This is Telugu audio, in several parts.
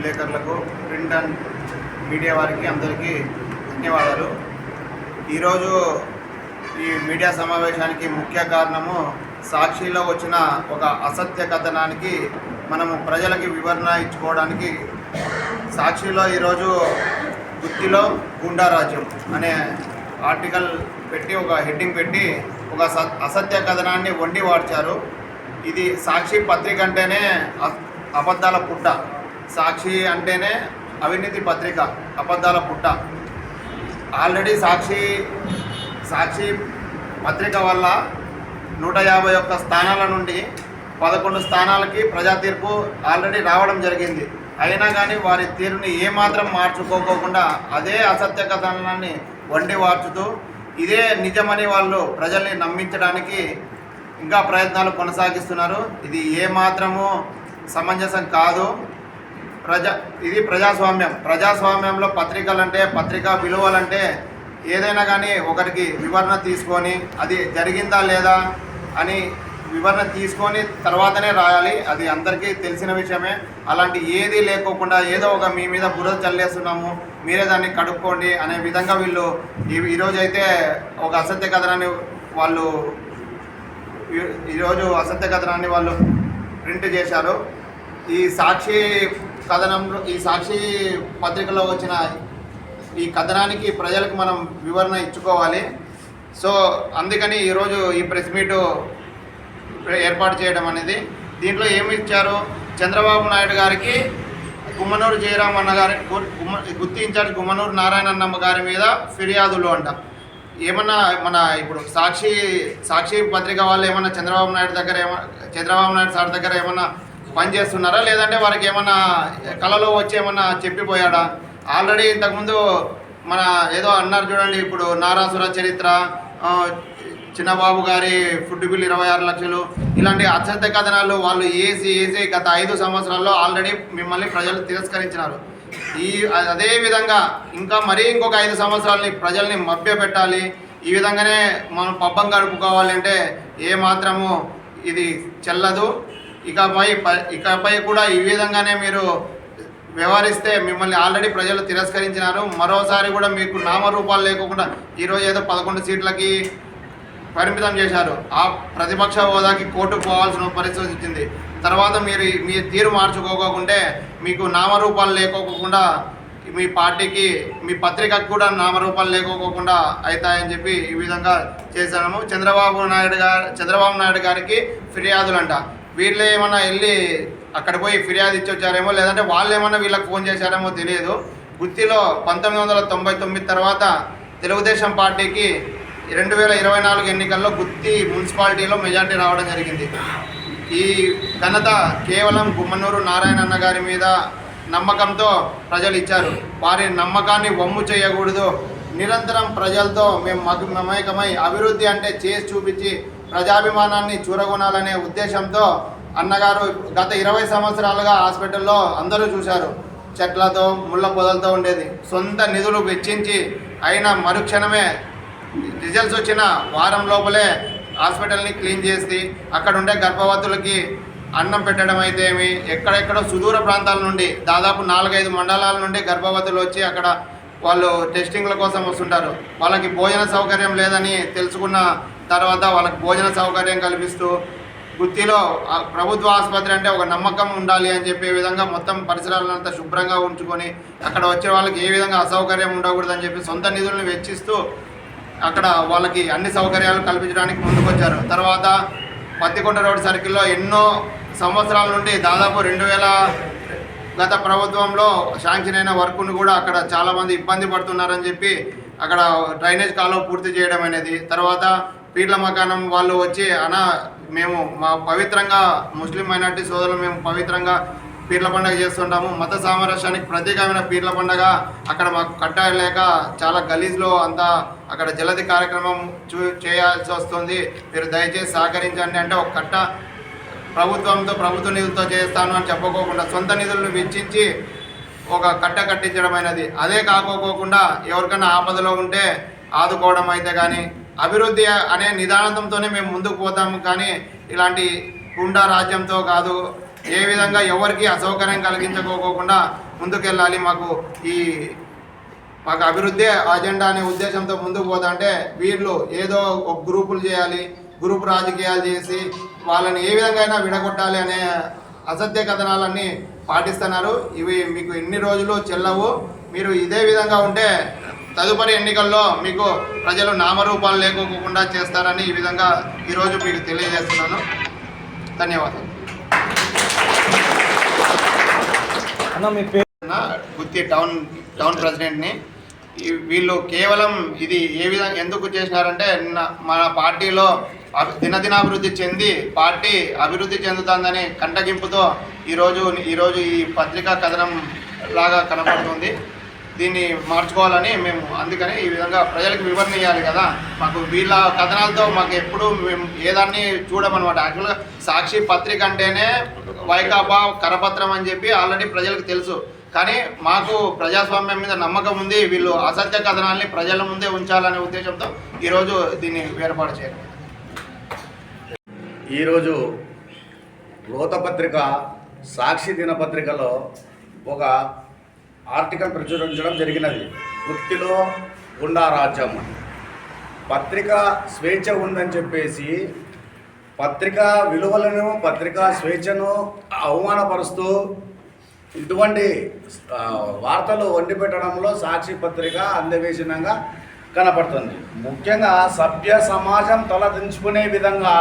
విలేకరులకు ప్రింట్ అండ్ మీడియా వారికి అందరికీ ధన్యవాదాలు. ఈరోజు ఈ మీడియా సమావేశానికి ముఖ్య కారణము సాక్షిలో వచ్చిన ఒక అసత్య కథనానికి మనము ప్రజలకి వివరణ ఇచ్చుకోవడానికి సాక్షిలో ఈరోజు గుత్తిలో గుండారాజ్యం అనే ఆర్టికల్ పెట్టి ఒక హెడ్డింగ్ పెట్టి ఒక అసత్య కథనాన్ని వండి వాడ్చారు. ఇది సాక్షి పత్రిక అంటేనే అబద్ధాల పుట్ట. సాక్షి అంటేనే అవినీతి పత్రిక అబద్ధాల పుట్ట. ఆల్రెడీ సాక్షి సాక్షి పత్రిక వల్ల నూట యాభై ఒక్క స్థానాల నుండి పదకొండు స్థానాలకి ప్రజా తీర్పు ఆల్రెడీ రావడం జరిగింది. అయినా కానీ వారి తీరుని ఏమాత్రం మార్చుకోకోకుండా అదే అసత్య కథనాన్ని వండి వార్చుతూ ఇదే నిజమని వాళ్ళు ప్రజల్ని నమ్మించడానికి ఇంకా ప్రయత్నాలు కొనసాగిస్తున్నారు. ఇది ఏమాత్రము సమంజసం కాదు. ప్రజా ఇది ప్రజాస్వామ్యం. ప్రజాస్వామ్యంలో పత్రికలంటే పత్రికా విలువలంటే ఏదైనా కానీ ఒకరికి వివరణ తీసుకొని అది జరిగిందా లేదా అని వివరణ తీసుకొని తర్వాతనే రాయాలి. అది అందరికీ తెలిసిన విషయమే. అలాంటి ఏది లేకోకుండా ఏదో ఒక మీ మీద బురద చల్లేస్తున్నాము మీరే దాన్ని కడుక్కోండి అనే విధంగా వీళ్ళు ఈ- ఈరోజు అయితే ఒక అసత్య కథనాన్ని వాళ్ళు ఈరోజు అసత్య కథనాన్ని వాళ్ళు ప్రింట్ చేశారు. ఈ సాక్షి కథనంలో ఈ సాక్షి పత్రికలో వచ్చిన ఈ కథనానికి ప్రజలకు మనం వివరణ ఇచ్చుకోవాలి. సో అందుకని ఈరోజు ఈ ప్రెస్ మీటు ఏర్పాటు చేయడం అనేది. దీంట్లో ఏమి ఇచ్చారు? చంద్రబాబు నాయుడు గారికి గుమ్మనూరు జయరాం అన్న గారి గుమ్మ గుత్తి ఇన్ఛార్జ్ గుమ్మనూరు నారాయణన్నమ్మ గారి మీద ఫిర్యాదులు అంట. ఏమన్నా మన ఇప్పుడు సాక్షి సాక్షి పత్రిక వాళ్ళు ఏమన్నా చంద్రబాబు నాయుడు దగ్గర ఏమన్నా చంద్రబాబు నాయుడు సార్ దగ్గర ఏమన్నా పని చేస్తున్నారా? లేదంటే వారికి ఏమన్నా కళలో వచ్చి ఏమన్నా చెప్పిపోయాడా? ఆల్రెడీ ఇంతకుముందు మన ఏదో అన్నారు చూడండి ఇప్పుడు నారాసుర చరిత్ర చిన్నబాబు గారి ఫుడ్ బిల్ ఇరవై ఆరు లక్షలు ఇలాంటి అత్యంత కథనాలు వాళ్ళు ఏసి ఏసి గత ఐదు సంవత్సరాల్లో ఆల్రెడీ మిమ్మల్ని ప్రజలు తిరస్కరించినారు. ఈ అదే విధంగా ఇంకా మరీ ఇంకొక ఐదు సంవత్సరాలని ప్రజల్ని మభ్య పెట్టాలి. ఈ విధంగానే మనం పబ్బం గడుపుకోవాలి అంటే ఏ మాత్రము ఇది చెల్లదు. ఇకపై ఇకపై కూడా ఈ విధంగానే మీరు వ్యవహరిస్తే మిమ్మల్ని ఆల్రెడీ ప్రజలు తిరస్కరించినారు. మరోసారి కూడా మీకు నామరూపాలు లేకుండా ఈరోజు ఏదో పదకొండు సీట్లకి పరిమితం చేశారు. ఆ ప్రతిపక్ష హోదాకి కోర్టుకు పోవాల్సిన పరిస్థితి వచ్చింది. తర్వాత మీరు మీ తీరు మార్చుకోకుంటే మీకు నామరూపాలు లేకోకుండా మీ పార్టీకి మీ పత్రికకు కూడా నామరూపాలు లేకోకుండా అవుతాయని చెప్పి ఈ విధంగా చేశాము. చంద్రబాబు నాయుడు గారు చంద్రబాబు నాయుడు గారికి ఫిర్యాదులంట. వీళ్ళే ఏమన్నా వెళ్ళి అక్కడ పోయి ఫిర్యాదు ఇచ్చి వచ్చారేమో లేదంటే వాళ్ళు ఏమన్నా వీళ్ళకి ఫోన్ చేశారేమో తెలియదు. గుత్తిలో పంతొమ్మిది వందల తొంభై తొమ్మిది తర్వాత తెలుగుదేశం పార్టీకి రెండు వేల ఇరవై నాలుగు ఎన్నికల్లో గుత్తి మున్సిపాలిటీలో మెజార్టీ రావడం జరిగింది. ఈ ఘనత కేవలం గుమ్మనూరు నారాయణన్న గారి మీద నమ్మకంతో ప్రజలు ఇచ్చారు. వారి నమ్మకాన్ని వమ్ము చేయకూడదు. నిరంతరం ప్రజలతో మేము మమేకమై అభివృద్ధి అంటే చేసి చూపించి ప్రజాభిమానాన్ని చూరగొనాలనే ఉద్దేశంతో అన్నగారు గత ఇరవై సంవత్సరాలుగా హాస్పిటల్లో అందరూ చూశారు. చెట్లతో ముళ్ళ పొదలతో ఉండేది. సొంత నిధులు వెచ్చించి అయిన మరుక్షణమే రిజల్ట్స్ వచ్చిన వారం లోపలే హాస్పిటల్ని క్లీన్ చేసి అక్కడ ఉండే గర్భవతులకి అన్నం పెట్టడం అయితే ఏమి? ఎక్కడెక్కడో సుదూర ప్రాంతాల నుండి దాదాపు నాలుగైదు మండలాల నుండి గర్భవతులు వచ్చి అక్కడ వాళ్ళు టెస్టింగ్ల కోసం వస్తుంటారు. వాళ్ళకి భోజన సౌకర్యం లేదని తెలుసుకున్న తర్వాత వాళ్ళకి భోజన సౌకర్యం కల్పిస్తూ గుత్తిలో ఆ ప్రభుత్వ ఆసుపత్రి అంటే ఒక నమ్మకం ఉండాలి అని చెప్పే విధంగా మొత్తం పరిసరాలంతా శుభ్రంగా ఉంచుకొని అక్కడ వచ్చే వాళ్ళకి ఏ విధంగా అసౌకర్యం ఉండకూడదని చెప్పి సొంత నిధులను వెచ్చిస్తూ అక్కడ వాళ్ళకి అన్ని సౌకర్యాలు కల్పించడానికి ముందుకొచ్చారు. తర్వాత పత్తికొండ రోడ్ సర్కిల్లో ఎన్నో సంవత్సరాల నుండి దాదాపు రెండు వేల గత ప్రభుత్వంలో శాంక్షన్ అయిన వర్క్ను కూడా అక్కడ చాలామంది ఇబ్బంది పడుతున్నారని చెప్పి అక్కడ డ్రైనేజ్ కాలువ పూర్తి చేయడం అనేది తర్వాత పీర్ల మకానం వాళ్ళు వచ్చి అనా మేము మా పవిత్రంగా ముస్లిం మైనార్టీ సోదరులు మేము పవిత్రంగా పీర్ల పండుగ చేస్తుంటాము. మత సామరస్యానికి ప్రత్యేకమైన పీర్ల పండుగ. అక్కడ మాకు కట్టలేక చాలా గలీజ్లో అంతా అక్కడ జలది కార్యక్రమం చూ చేయాల్సి వస్తుంది. మీరు దయచేసి సహకరించండి. అంటే ఒక కట్ట ప్రభుత్వంతో ప్రభుత్వ నిధులతో చేస్తాను అని చెప్పుకోకుండా సొంత నిధులను వెచ్చించి ఒక కట్ట కట్టించడం అనేది అదే కాకోకుండా ఎవరికైనా ఆపదలో ఉంటే ఆదుకోవడం అయితే కానీ అభివృద్ధి అనే నిదానంతోనే మేము ముందుకు పోతాము. కానీ ఇలాంటి గుండా రాజ్యంతో కాదు ఏ విధంగా ఎవరికి అసౌకర్యం కలిగించుకోకుండా ముందుకెళ్ళాలి. మాకు ఈ మాకు అభివృద్ధి అజెండా అనే ఉద్దేశంతో ముందుకు పోతుంటే వీళ్ళు ఏదో ఒక గ్రూపులు చేయాలి గ్రూప్ రాజకీయాలు చేసి వాళ్ళని ఏ విధంగా అయినా విడగొట్టాలి అనే అసత్య కథనాలన్నీ పాటిస్తున్నారు. ఇవి మీకు ఎన్ని రోజులు చెల్లవు. మీరు ఇదే విధంగా ఉంటే తదుపరి ఎన్నికల్లో మీకు ప్రజలు నామరూపాలు లేకోకుండా చేస్తారని ఈ విధంగా ఈరోజు మీకు తెలియజేస్తున్నాను. ధన్యవాదాలు. గుత్తి టౌన్ టౌన్ ప్రెసిడెంట్ని. వీళ్ళు కేవలం ఇది ఏ విధంగా ఎందుకు చేసినారంటే మన పార్టీలో దినదినాభివృద్ధి చెంది పార్టీ అభివృద్ధి చెందుతుందని కంటగింపుతో ఈరోజు ఈరోజు ఈ పత్రికా కథనం లాగా కనపడుతుంది. దీన్ని మార్చుకోవాలని మేము అందుకని ఈ విధంగా ప్రజలకు వివరణ ఇవ్వాలి కదా. మాకు వీళ్ళ కథనాలతో మాకు ఎప్పుడు మేము ఏదాన్ని చూడమన్నమాట యాక్చువల్గా సాక్షి పత్రిక అంటేనే వైకాపా కరపత్రం అని చెప్పి ఆల్రెడీ ప్రజలకు తెలుసు. కానీ మాకు ప్రజాస్వామ్యం మీద నమ్మకం ఉంది. వీళ్ళు అసత్య కథనాల్ని ప్రజల ముందే ఉంచాలనే ఉద్దేశంతో ఈరోజు దీన్ని ఏర్పాటు చేయడం. ఈరోజు లోతపత్రిక సాక్షి దినపత్రికలో ఒక ఆర్టికల్ ప్రచురించడం జరిగినది. వృత్తిలో గుండా రాజ్యం. పత్రిక స్వేచ్ఛ ఉందని చెప్పేసి పత్రికా విలువలను పత్రికా స్వేచ్ఛను అవమానపరుస్తూ ఇటువంటి వార్తలు వండి పెట్టడంలో సాక్షి పత్రిక అందవేశనంగా కనపడుతుంది. ముఖ్యంగా సభ్య సమాజం తలదించుకునే విధంగా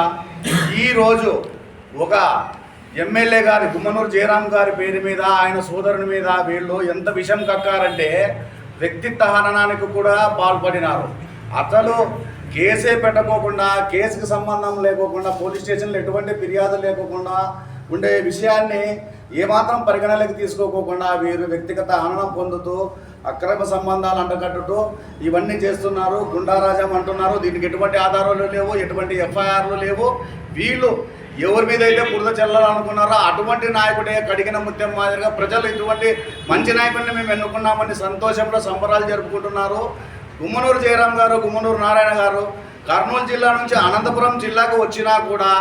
ఈరోజు ఒక ఎమ్మెల్యే గారి గుమ్మనూరు జయరాం గారి పేరు మీద ఆయన సోదరుని మీద వీళ్ళు ఎంత విషం కక్కారంటే వ్యక్తిత్వ హననానికి కూడా పాల్పడినారు. అసలు కేసే పెట్టకోకుండా కేసుకు సంబంధం లేకోకుండా పోలీస్ స్టేషన్లో ఎటువంటి ఫిర్యాదు లేకోకుండా ఉండే విషయాన్ని ఏమాత్రం పరిగణలోకి తీసుకోకోకుండా వీరు వ్యక్తిగత హననం పొందుతూ అక్రమ సంబంధాలు అంటగట్టుతూ ఇవన్నీ చేస్తున్నారు. గుండారాజం అంటున్నారు. దీనికి ఎటువంటి ఆధారాలు లేవు ఎటువంటి ఎఫ్ఐఆర్లు లేవు. వీళ్ళు ఎవరి మీద అయితే బురద చల్లాలనుకున్నారో అటువంటి నాయకుడే కడిగిన ముత్యం మాదిరిగా ప్రజలు ఇటువంటి మంచి నాయకుడిని మేము ఎన్నుకున్నామని సంతోషంలో సంబరాలు జరుపుకుంటున్నారు. గుమ్మనూరు జయరాం గారు గుమ్మనూరు నారాయణ గారు కర్నూలు జిల్లా నుంచి అనంతపురం జిల్లాకు వచ్చినా కూడా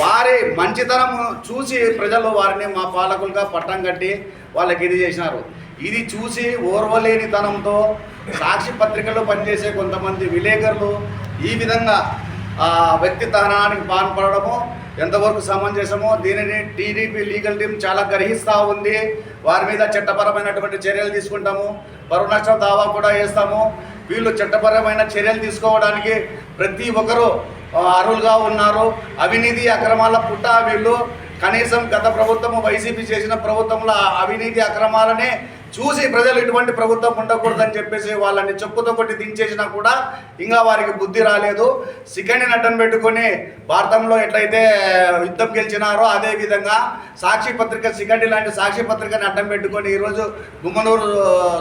వారి మంచితనం చూసి ప్రజలు వారిని మా పాలకులుగా పట్టం కట్టి వాళ్ళకి ఇది చేసినారు. ఇది చూసి ఓర్వలేనితనంతో సాక్షి పత్రికలో పనిచేసే కొంతమంది విలేకరులు ఈ విధంగా ఆ, వ్యక్తి తహనానికి పాల్పడము ఎంతవరకు సమంజసమో దీనిని టీడీపీ లీగల్ టీం చాలా గ్రహిస్తూ ఉంది. వారి మీద చట్టపరమైనటువంటి చర్యలు తీసుకుంటాము. పరువు నష్టం దావా కూడా వేస్తాము. వీళ్ళు చట్టపరమైన చర్యలు తీసుకోవడానికి ప్రతి ఒక్కరూ అరువులుగా అర్హులుగా ఉన్నారు. అవినీతి అక్రమాల పుట్ట వీళ్ళు. కనీసం గత ప్రభుత్వము వైసీపీ చేసిన ప్రభుత్వంలో ఆ అవినీతి అక్రమాలనే చూసి ప్రజలు ఇటువంటి ప్రభుత్వం ఉండకూడదని చెప్పేసి వాళ్ళని చెప్పుతో కొట్టి దించేసినా కూడా ఇంకా వారికి బుద్ధి రాలేదు. సికండ్ని అడ్డం పెట్టుకొని భారతంలో ఎట్లయితే యుద్ధం గెలిచినారో అదే విధంగా సాక్షి పత్రిక సికండి లాంటి సాక్షి పత్రికని అడ్డం పెట్టుకొని ఈరోజు గుమ్మనూరు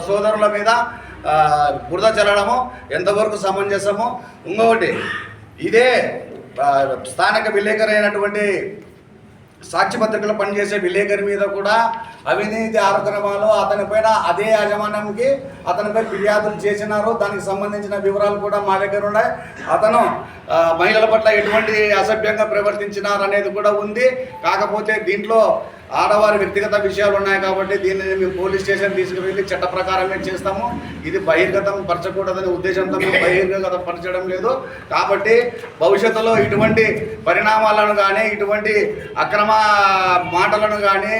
సోదరుల మీద బురద చల్లడము ఎంతవరకు సమంజసము. ఇంకొకటి ఇదే స్థానిక విలేకరైనటువంటి సాక్షిపత్రికల పనిచేసే విలేకరి మీద కూడా అవినీతి ఆరోపణలు అతనిపైన అదే యాజమాన్యంకి అతనిపై ఫిర్యాదులు చేసినారు. దానికి సంబంధించిన వివరాలు కూడా మా దగ్గర ఉన్నాయి. అతను మహిళల పట్ల ఎటువంటి అసభ్యంగా ప్రవర్తించినారు అనేది కూడా ఉంది. కాకపోతే దీంట్లో ఆడవారి వ్యక్తిగత విషయాలు ఉన్నాయి కాబట్టి దీనిని మేము పోలీస్ స్టేషన్ తీసుకువెళ్ళి చట్ట ప్రకారమే చేస్తాము. ఇది బహిర్గతం పరచకూడదనే ఉద్దేశంతో మేము బహిర్గతం పరచడం లేదు. కాబట్టి భవిష్యత్తులో ఇటువంటి పరిణామాలను కానీ ఇటువంటి అక్రమ మాటలను కానీ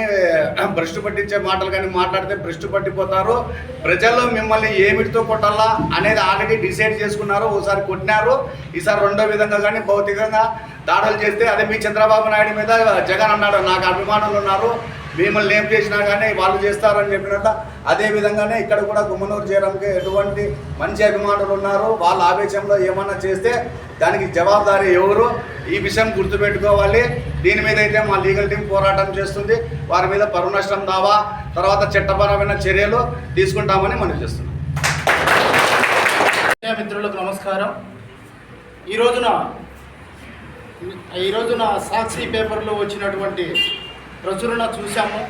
భ్రష్టు పట్టించే మాటలు కానీ మాట్లాడితే భ్రష్టు పట్టిపోతారు. ప్రజలు మిమ్మల్ని ఏమిటితో కొట్టాలా అనేది ఆల్రెడీ డిసైడ్ చేసుకున్నారు. ఒకసారి కొట్టినారు. ఈసారి రెండో విధంగా కానీ భౌతికంగా దాడులు చేస్తే అదే మీ చంద్రబాబు నాయుడు మీద జగన్ అన్నాడు నాకు అభిమానులు ఉన్నారు మిమ్మల్ని ఏం చేసినా కానీ వాళ్ళు చేస్తారని చెప్పినట్ట అదే విధంగానే ఇక్కడ కూడా గుమ్మనూరు జయరాంకి ఎటువంటి మంచి అభిమానులు ఉన్నారు వాళ్ళ ఆవేశంలో ఏమన్నా చేస్తే దానికి జవాబుదారీ ఎవరు? ఈ విషయం గుర్తుపెట్టుకోవాలి. దీని మీద అయితే మా లీగల్ టీం పోరాటం చేస్తుంది. వారి మీద పరువు నష్టం దావా తర్వాత చట్టపరమైన చర్యలు తీసుకుంటామని మనం చేస్తున్నాం. మిత్రులకు నమస్కారం. ఈ రోజున ఈ రోజున సాక్షి పేపర్లో వచ్చినటువంటి ప్రచురణ చూసాము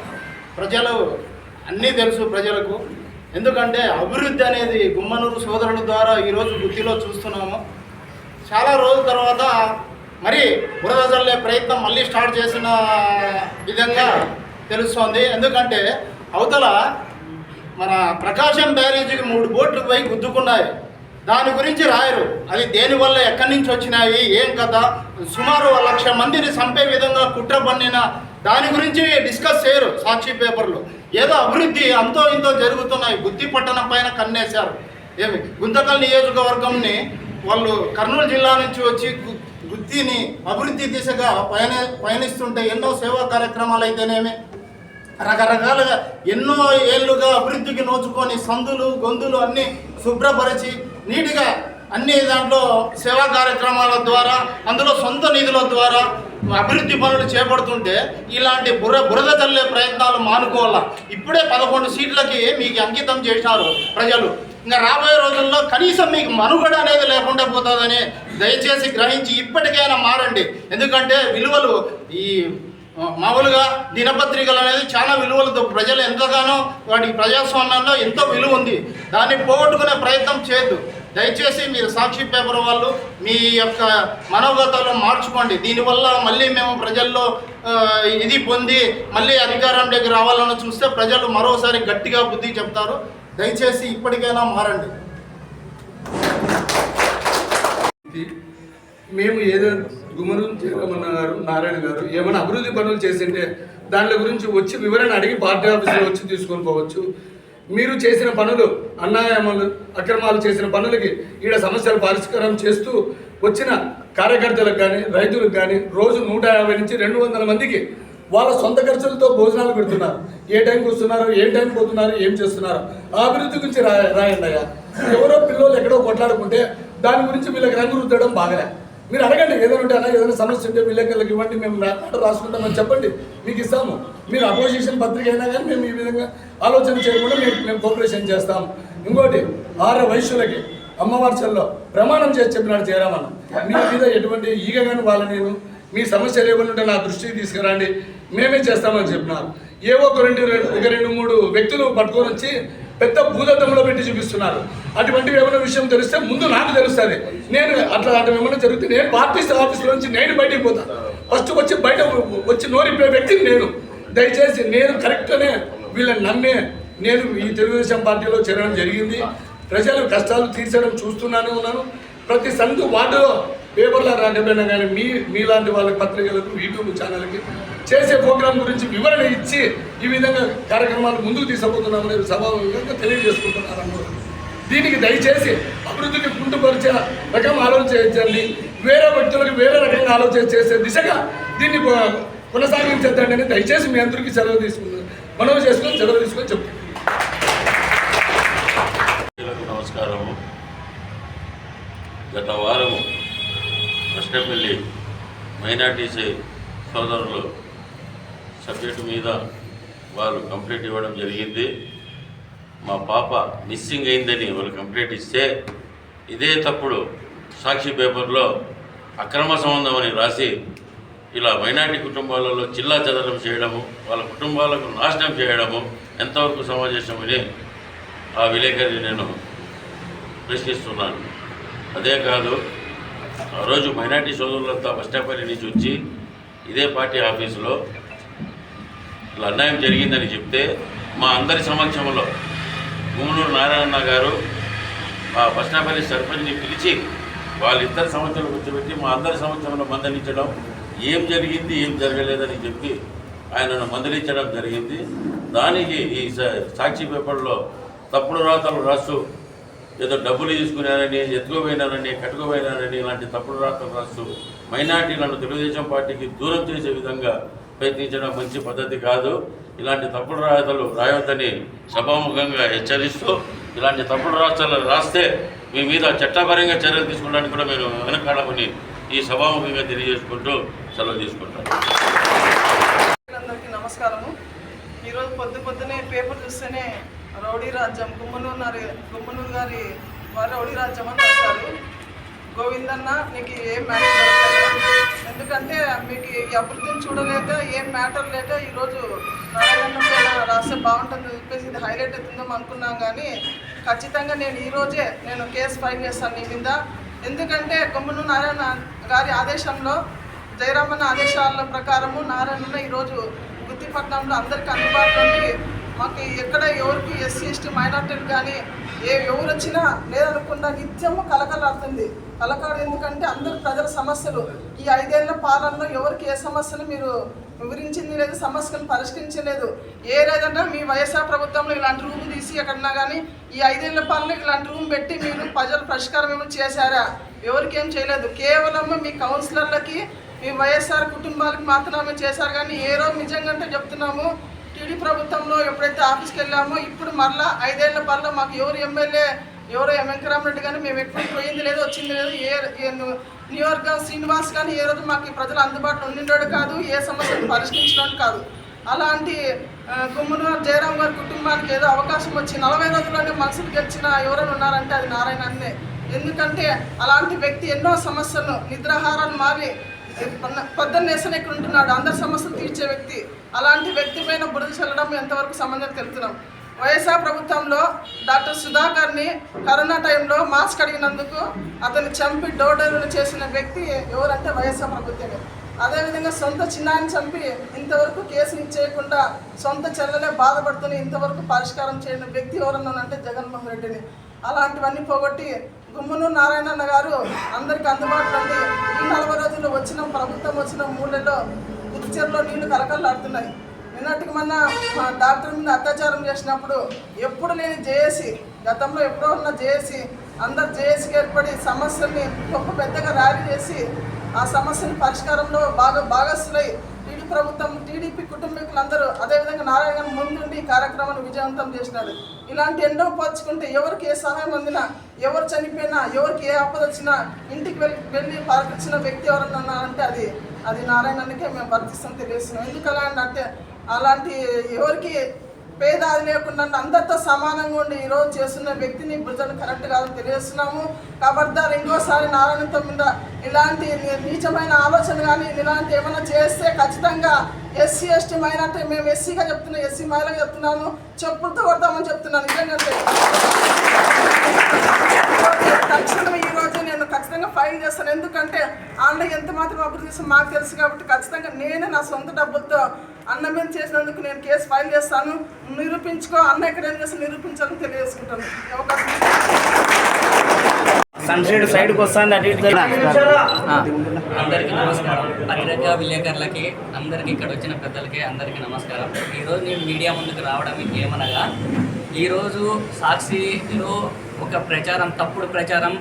ప్రజలు అన్నీ తెలుసు ప్రజలకు. ఎందుకంటే అభివృద్ధి అనేది గుమ్మనూరు సోదరుల ద్వారా ఈరోజు గుత్తిలో చూస్తున్నాము. చాలా రోజుల తర్వాత మరి బురద చల్లే ప్రయత్నం మళ్ళీ స్టార్ట్ చేసిన విధంగా తెలుస్తోంది. ఎందుకంటే అవతల మన ప్రకాశం బ్యారేజీకి మూడు బోట్లు పోయి గుద్దుకున్నాయి. దాని గురించి రాయరు. అది దేనివల్ల ఎక్కడి నుంచి వచ్చినాయి ఏం కథ? సుమారు లక్ష మందిని చంపే విధంగా కుట్ర పన్నిన దాని గురించి డిస్కస్ చేయరు సాక్షి పేపర్లు. ఏదో అభివృద్ధి అంతో ఇంతో జరుగుతున్నాయి. బుద్ధి పట్టణం పైన కన్నేశారు. ఏమి? గుంతకల్ నియోజకవర్గంని వాళ్ళు కర్నూలు జిల్లా నుంచి వచ్చి బుద్ధిని అభివృద్ధి దిశగా పయన పయనిస్తుంటే ఎన్నో సేవా కార్యక్రమాలు అయితేనేమి రకరకాలుగా ఎన్నో ఏళ్ళుగా అభివృద్ధికి నోచుకొని సందులు గొంతులు అన్నీ శుభ్రపరిచి నీట్గా అన్ని దాంట్లో సేవా కార్యక్రమాల ద్వారా అందులో సొంత నిధుల ద్వారా అభివృద్ధి పనులు చేపడుతుంటే ఇలాంటి బుర బురద చల్లే ప్రయత్నాలు మానుకోవాలా? ఇప్పుడే పదకొండు సీట్లకి మీకు అంకితం చేశారు ప్రజలు. ఇంకా రాబోయే రోజుల్లో కనీసం మీకు మనుగడ అనేది లేకుండా పోతుందని దయచేసి గ్రహించి ఇప్పటికైనా మారండి. ఎందుకంటే విలువలు ఈ మామూలుగా దినపత్రికలు అనేది చాలా విలువలతో ప్రజలు ఎంతగానో వాటి ప్రజాస్వామ్యంలో ఎంతో విలువ ఉంది. దాన్ని పోగొట్టుకునే ప్రయత్నం చేయొద్దు. దయచేసి మీరు సాక్షి పేపర్ వాళ్ళు మీ యొక్క మనోగతాలు మార్చుకోండి. దీనివల్ల మళ్ళీ మేము ప్రజల్లో ఇది పొంది మళ్ళీ అధికారం దగ్గర రావాలని చూస్తే ప్రజలు మరోసారి గట్టిగా బుద్ధి చెప్తారు. దయచేసి ఇప్పటికైనా మారండి. మేము ఏదో గుమరు జగమన్న గారు నారాయణ గారు ఏమైనా అభివృద్ధి పనులు చేసింటే దాని గురించి వచ్చి వివరణ అడిగి పార్టీ ఆఫీసులో వచ్చి తీసుకొని పోవచ్చు. మీరు చేసిన పనులు అన్యాయములు అక్రమాలు చేసిన పనులకి ఈడ సమస్యలు పరిష్కారం చేస్తూ వచ్చిన కార్యకర్తలకు కానీ రైతులకు కానీ రోజు నూట యాభై నుంచి రెండు వందల మందికి వాళ్ళ సొంత ఖర్చులతో భోజనాలు పెడుతున్నారు. ఏ టైంకి వస్తున్నారు ఏ టైం పోతున్నారు ఏం చేస్తున్నారు? ఆ అభివృద్ధి గురించి రా రాయండి అయ్యా. ఎవరో పిల్లలు ఎక్కడో కొట్లాడుకుంటే దాని గురించి వీళ్ళకి రంగు రుద్దడం బాగలే. మీరు అడగండి ఏదైనా ఉంటే అన్న ఏదైనా సమస్య ఉంటే విలేకరులకు ఇవ్వండి మేము రా- రాసుకుంటామని చెప్పండి మీకు ఇస్తాము. మీరు అపోజిషన్ పత్రిక అయినా కానీ మేము ఈ విధంగా ఆలోచన చేయకుండా మేము మేము కోఆపరేషన్ చేస్తాం. ఇంకోటి ఆరు వయసులకి అమ్మవారిచల్లో ప్రమాణం చేసి చెప్పినాడు జయరామన్న. మీ మీద ఎటువంటి ఈగ కానీ వాళ్ళ నేను మీ సమస్యలు ఏమైనా ఉంటే నా దృష్టికి తీసుకురండి మేమే చేస్తామని చెప్పినారు. ఏవో ఒక రెండు ఒక రెండు మూడు వ్యక్తులు పట్టుకొని వచ్చి పెద్ద భూదత్తంలో పెట్టి చూపిస్తున్నారు. అటువంటివి ఏమైనా విషయం తెలిస్తే ముందు నాకు తెలుస్తుంది. నేను అట్లా అట్లా ఏమైనా జరిగితే నేను పార్టీ ఆఫీస్లో నుంచి నేను బయటికి పోతాను ఫస్ట్ వచ్చి బయట వచ్చి నోరిపోయే వ్యక్తిని నేను. దయచేసి నేను కరెక్ట్గానే వీళ్ళని నమ్మే నేను ఈ తెలుగుదేశం పార్టీలో చేరడం జరిగింది. ప్రజల కష్టాలు తీర్చడం చూస్తున్నానే ఉన్నాను. ప్రతి సందు వార్డులో పేపర్లో రాకపోయినా కానీ మీ మీలాంటి వాళ్ళ పత్రికలకు యూట్యూబ్ ఛానల్కి చేసే ప్రోగ్రాం గురించి వివరణ ఇచ్చి ఈ విధంగా కార్యక్రమాలు ముందుకు తీసుకుపోతున్నామని సభాముఖంగా తెలియజేసుకుంటున్నారు అందరూ దీనికి దయచేసి అభివృద్ధికి కుంటుపరిచే రకం ఆలోచించండి వేరే వ్యక్తులకు వేరే రకంగా ఆలోచన చేసే దిశగా దీన్ని కొనసాగించద్దండి అని దయచేసి మీ అందరికీ సెలవు తీసుకుంది. మనవి చేసుకొని సెలవు తీసుకొని చెప్తాను నమస్కారము గత వారము కృష్ణపల్లి మైనార్టీసీ సోదరులు సబ్జెక్టు మీద వారు కంప్లైంట్ ఇవ్వడం జరిగింది. మా పాప మిస్సింగ్ అయిందని వాళ్ళు కంప్లైంట్ ఇస్తే ఇదే తప్పుడు సాక్షి పేపర్లో అక్రమ సంబంధం అని రాసి ఇలా మైనార్టీ కుటుంబాలలో చిల్లా చెదరం చేయడము వాళ్ళ కుటుంబాలకు నాశనం చేయడము ఎంతవరకు సమాజేశమని ఆ విలేకరిని నేను ప్రశ్నిస్తున్నాను. అదే కాదు ఆ రోజు మైనార్టీ సోదరులంతా బస్టాపల్లి నుంచి వచ్చి ఇదే పార్టీ ఆఫీసులో ఇలా అన్యాయం జరిగిందని చెప్తే మా అందరి సమక్షంలో గుమ్మనూరు నారాయణ గారు ఆ బస్టాపల్లి సర్పంచ్ని పిలిచి వాళ్ళిద్దరి సంవత్సరాలు కూర్చోబెట్టి మా అందరి సంవత్సరంలో మందలించడం ఏం జరిగింది ఏం జరగలేదని చెప్పి ఆయనను మందలించడం జరిగింది. దానికి ఈ సా- సాక్షి పేపర్లో తప్పుడు రాతలు రాస్తూ ఏదో డబ్బులు తీసుకున్నారని ఎత్తుకుపోయినారని కట్టుకుపోయినారని ఇలాంటి తప్పుడు రాతలు రాస్తూ మైనార్టీలను తెలుగుదేశం పార్టీకి దూరం చేసే విధంగా ప్రయత్నించడం మంచి పద్ధతి కాదు. ఇలాంటి తప్పుడు రాతలు రాయొద్దని సభాముఖంగా హెచ్చరిస్తూ ఇలాంటి తప్పుడు రాష్ట్రాలు రాస్తే మీ మీద చట్టపరంగా చర్యలు తీసుకోవడానికి కూడా మేము వెనకాడమని ఈ సభాముఖంగా తెలియజేసుకుంటూ సెలవు తీసుకుంటాను అందరికీ నమస్కారము. ఈరోజు పొద్దు పొద్దునే పేపర్ చూస్తేనే రౌడీ రాజ్యం గుమ్మనూరు గారి గుమ్మనూరు గారి వారి రౌడీ రాజ్యం అని రాశారు. గోవిందన్న నీకు ఏం మ్యాటర్ ఎందుకంటే మీకు ఈ అభివృద్ధిని చూడలేక ఏం మ్యాటర్ లేక ఈరోజు నారాయణ రాస్తే బాగుంటుందని చెప్పేసి ఇది హైలైట్ అవుతుందో అనుకున్నాం కానీ ఖచ్చితంగా నేను ఈరోజే నేను కేసు ఫైల్ చేస్తాను నీ మీద. ఎందుకంటే కొమ్మను నారాయణ గారి ఆదేశంలో జయరామన్న ఆదేశాల ప్రకారము నారాయణ ఈరోజు గుత్తిపట్నంలో అందరికీ అందుబాటులో ఉంది. మాకు ఎక్కడ ఎవరికి ఎస్సీ ఎస్టీ మైనార్టీలు కానీ ఏ ఎవరు వచ్చినా లేదనుకున్నా నిత్యము కలకలాడుతుంది. కలకాడు ఎందుకంటే అందరు ప్రజల సమస్యలు. ఈ ఐదేళ్ళ పాలనలో ఎవరికి ఏ సమస్యలు మీరు వివరించింది లేదు సమస్యను పరిష్కరించలేదు. ఏ లేదంటే మీ వైఎస్ఆర్ ప్రభుత్వంలో ఇలాంటి రూమ్ తీసి ఎక్కడన్నా కానీ ఈ ఐదేళ్ళ పాలన ఇలాంటి రూమ్ పెట్టి మీరు ప్రజల పరిష్కారం ఏమైనా చేశారా? ఎవరికి ఏం చేయలేదు. కేవలం మీ కౌన్సిలర్లకి మీ వైఎస్ఆర్ కుటుంబాలకు మాత్రమే చేశారు. కానీ ఏ రోజు నిజంగా అంటే చెప్తున్నాము. టీడీ ప్రభుత్వంలో ఎప్పుడైతే ఆఫీస్కి వెళ్ళామో ఇప్పుడు మరలా ఐదేళ్ళ పనులు మాకు ఎవరు ఎమ్మెల్యే ఎవరో వెంకరామరెడ్డి కానీ మేము ఎప్పుడు పోయింది లేదు వచ్చింది లేదు ఏ ఏ నియోజకవర్గం శ్రీనివాస్ కానీ ఏ రోజు మాకు ప్రజలు అందుబాటులో ఉండిండోడు కాదు ఏ సమస్యను పరిష్కరించడం కాదు. అలాంటి ఆ, గుమ్మన జయరాం గారి కుటుంబానికి ఏదో అవకాశం వచ్చి నలభై రోజుల్లోనే మనసులు గెలిచిన ఎవరైనా ఉన్నారంటే అది నారాయణ అన్నే ఎందుకంటే అలాంటి వ్యక్తి ఎన్నో సమస్యలను నిద్రాహారాలు మారి పొద్దున్న వేసని ఇక్కడ ఉంటున్నాడు అందరి సమస్యలు తీర్చే వ్యక్తి. అలాంటి వ్యక్తి పైన బురద చల్లడం ఎంతవరకు సంబంధం తెలుపుతున్నాం. వైఎస్ఆర్ ప్రభుత్వంలో డాక్టర్ సుధాకర్ని కరోనా టైంలో మాస్క్ అడిగినందుకు అతన్ని చంపి డోర్ డెలివరీ చేసిన వ్యక్తి ఎవరంటే వైఎస్ఆర్ ప్రభుత్వమే. అదేవిధంగా సొంత చిన్నాన్ని చంపి ఇంతవరకు కేసుని చేయకుండా సొంత చెల్లెలే బాధపడుతూనే ఇంతవరకు పరిష్కారం చేయని వ్యక్తి ఎవరన్నానంటే జగన్మోహన్ రెడ్డిని. అలాంటివన్నీ పోగొట్టి గుమ్మనూరు నారాయణన్న గారు అందరికీ అందుబాటులో ఉంది ఈ నలభై రోజుల్లో వచ్చిన ప్రభుత్వం వచ్చిన మూడేళ్ళలో కుర్చీలో నీళ్ళు కలకల్లాడుతున్నాయి నిన్నటికి మొన్న మా డాక్టర్ మీద అత్యాచారం చేసినప్పుడు ఎప్పుడు లేని జేఏసీ గతంలో ఎప్పుడో ఉన్న జేఏసీ అందరు జేఏసీకి ఏర్పడి సమస్యల్ని గొప్ప పెద్దగా ర్యాలీ చేసి ఆ సమస్యని పరిష్కారంలో బాగా భాగస్థులై టీడీ ప్రభుత్వం టీడీపీ కుటుంబీకులందరూ అదేవిధంగా నారాయణ గారు ముందుండి కార్యక్రమాన్ని విజయవంతం చేసినాడు ఇలాంటి ఎన్నో పంచుకుంటే ఎవరికి ఏ సహాయం అందినా ఎవరు చనిపోయినా ఎవరికి ఏ ఆపద వచ్చినా ఇంటికి వెళ్ళి వెళ్ళి పలకరించిన వ్యక్తి ఎవరన్నా అంటే అది అది నారాయణకే మేము వర్తిస్తాం తెలియస్తున్నాం ఎందుకలా అంటే అలాంటి ఎవరికి పేద అది లేకుండా అందరితో సమానంగా ఉండి ఈరోజు చేస్తున్న వ్యక్తిని భుజాన్ని కరెక్ట్ కాదని తెలియజేస్తున్నాము. ఖబర్దార్ ఇంకోసారి నారాయణతో మీద ఇలాంటి నీచమైన ఆలోచన కానీ ఇలాంటి ఏమైనా చేస్తే ఖచ్చితంగా ఎస్సీ ఎస్టీ మైనార్టీ మేము ఎస్సీగా చెప్తున్నాం ఎస్సీ మహిళగా చెప్తున్నాను చెప్పులతో కొడతామని చెప్తున్నాను. నిజంగా తక్షణం ఈ రోజు నేను ఖచ్చితంగా ఫైల్ చేస్తాను. ఎందుకంటే ఆన్లైన్ ఎంత మాత్రం అభివృద్ధి చేస్తాం మాకు తెలుసు కాబట్టి ఖచ్చితంగా నేనే నా సొంత డబ్బులతో అన్న మీద చేసినందుకు నేను కేసు ఫైల్ చేస్తాను. నిరూపించుకో. అన్న ఇక్కడ ఏం చేస్తాను నిరూపించాలని తెలియజేసుకుంటాను. సన్సెట్ సైడ్కి ఇటు అందరికీ నమస్కారం. పత్రికా విలేకరులకి అందరికీ ఇక్కడ వచ్చిన పెద్దలకి అందరికీ నమస్కారం. ఈరోజు నేను మీడియా ముందుకు రావడం ఏమనగా ఈరోజు సాక్షిలో ఒక ప్రచారం తప్పుడు ప్రచారం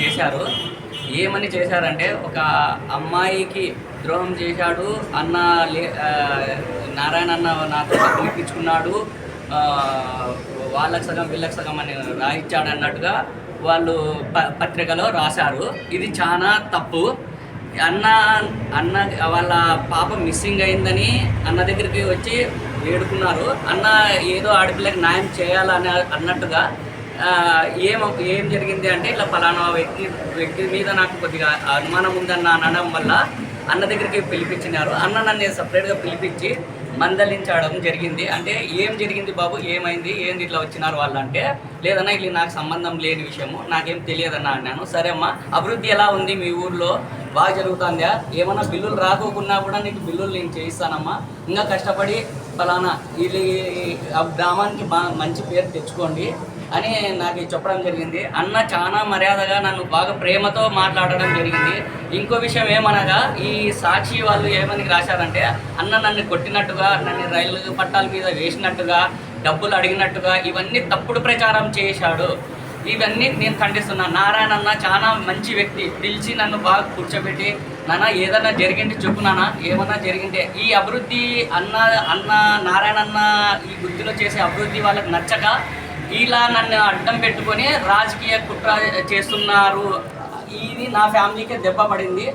చేశారు. ఏమని చేశారంటే ఒక అమ్మాయికి ద్రోహం చేశాడు అన్న లే నారాయణ అన్న నాతో తప్పించుకున్నాడు వాళ్ళకి సగం వీళ్ళకి సగం అని రాయించాడు అన్నట్టుగా వాళ్ళు ప పత్రికలో రాశారు. ఇది చాలా తప్పు. అన్న అన్న వాళ్ళ పాప మిస్సింగ్ అయిందని అన్న దగ్గరికి వచ్చి వేడుకున్నారు. అన్న ఏదో ఆడపిల్లకి న్యాయం చేయాలని అన్నట్టుగా ఏం ఏం జరిగింది అంటే ఇట్లా ఫలానా వ్యక్తి వ్యక్తి మీద నాకు కొద్దిగా అనుమానం ఉందన్న అనడం వల్ల అన్న దగ్గరికి పిలిపించినారు. అన్న నన్ను సపరేట్గా పిలిపించి మందలించడం జరిగింది. అంటే ఏం జరిగింది బాబు? ఏమైంది? ఏంది ఇట్లా వచ్చినారు వాళ్ళు అంటే లేదన్నా ఇట్లా నాకు సంబంధం లేని విషయము నాకేం తెలియదన్నా అన్నాను. సరే అమ్మా అభివృద్ధి ఎలా ఉంది మీ ఊర్లో? బాగా జరుగుతుందా? ఏమన్నా బిల్లులు రాకోకున్నా కూడా నీకు బిల్లులు నేను చేయిస్తానమ్మా. ఇంకా కష్టపడి ఫలానా వీళ్ళు ఆ గ్రామానికి మంచి పేరు తెచ్చుకోండి. అని నాకు చెప్పడం జరిగింది. అన్న చాలా మర్యాదగా నన్ను బాగా ప్రేమతో మాట్లాడడం జరిగింది. ఇంకో విషయం ఏమనగా ఈ సాక్షి వాళ్ళు ఏమని రాశారంటే అన్న నన్ను కొట్టినట్టుగా నన్ను రైలు పట్టాల మీద వేసినట్టుగా డబ్బులు అడిగినట్టుగా ఇవన్నీ తప్పుడు ప్రచారం చేశాడు. ఇవన్నీ నేను ఖండిస్తున్నాను నారాయణ అన్న చాలా మంచి వ్యక్తి. పిలిచి నన్ను బాగా కూర్చోబెట్టి నాన్న ఏదన్నా జరిగింటే చెప్పు నాన్న ఏమన్నా జరిగింటే. ఈ అభివృద్ధి అన్న అన్న నారాయణ అన్న ఈ వృత్తిలో చేసే అభివృద్ధి వాళ్ళకి నచ్చక ఇలా నన్ను అడ్డం పెట్టుకొని రాజకీయ కుట్ర చేస్తున్నారు. ఇది నా ఫ్యామిలీకే దెబ్బ పడింది.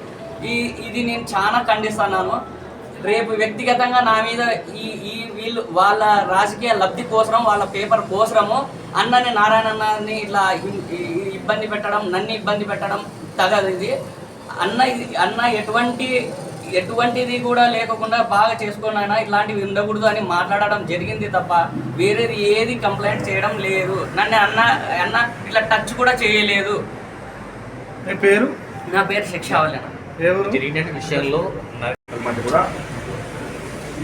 ఈ ఇది నేను చాలా ఖండిస్తున్నాను. రేపు వ్యక్తిగతంగా నా మీద ఈ ఈ వీళ్ళు వాళ్ళ రాజకీయ లబ్ధి కోసరం వాళ్ళ పేపర్ కోసరము అన్నని నారాయణ అన్నని ఇట్లా ఇబ్బంది పెట్టడం నన్ను ఇబ్బంది పెట్టడం తగదు ఇది. అన్న ఇది- అన్న ఎటువంటి ఎటువంటిది కూడా లేకుండా బాగా చేసుకున్నానా ఇట్లాంటివి ఉండకూడదు అని మాట్లాడడం జరిగింది తప్ప వేరేది ఏది కంప్లైంట్ చేయడం లేదు. నన్ను అన్న అన్న ఇట్లా టచ్ కూడా చేయలేదు. పేరు? నా పేరు శిక్ష అవ్వలేను ఎవరు? జరిగిన విషయంలో కూడా.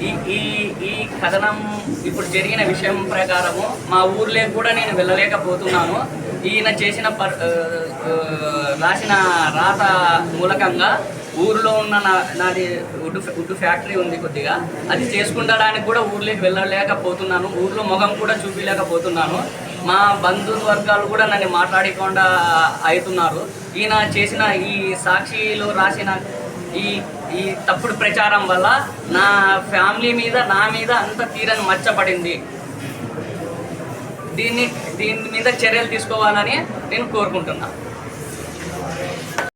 ఈ ఈ ఈ కథనం ఇప్పుడు జరిగిన విషయం ప్రకారము మా ఊర్లో కూడా నేను వెళ్ళలేకపోతున్నాను. ఈయన చేసిన పర్ రాసిన రాత మూలకంగా ఊర్లో ఉన్న నా నాది వుడ్ వుడ్ ఫ్యాక్టరీ ఉంది కొద్దిగా. అది చేసుకుంటానికి కూడా ఊర్లోకి వెళ్ళలేకపోతున్నాను. ఊర్లో ముఖం కూడా చూపించలేకపోతున్నాను మా బంధువు వర్గాలు కూడా నన్ను మాట్లాడకుండా అవుతున్నారు ఈయన చేసిన ఈ సాక్షిలో రాసిన ఈ ఈ తప్పుడు ప్రచారం వల్ల నా ఫ్యామిలీ మీద నా మీద అంత తీరని మచ్చపడింది. దీన్ని దీని మీద చర్యలు తీసుకోవాలని నేను కోరుకుంటున్నాను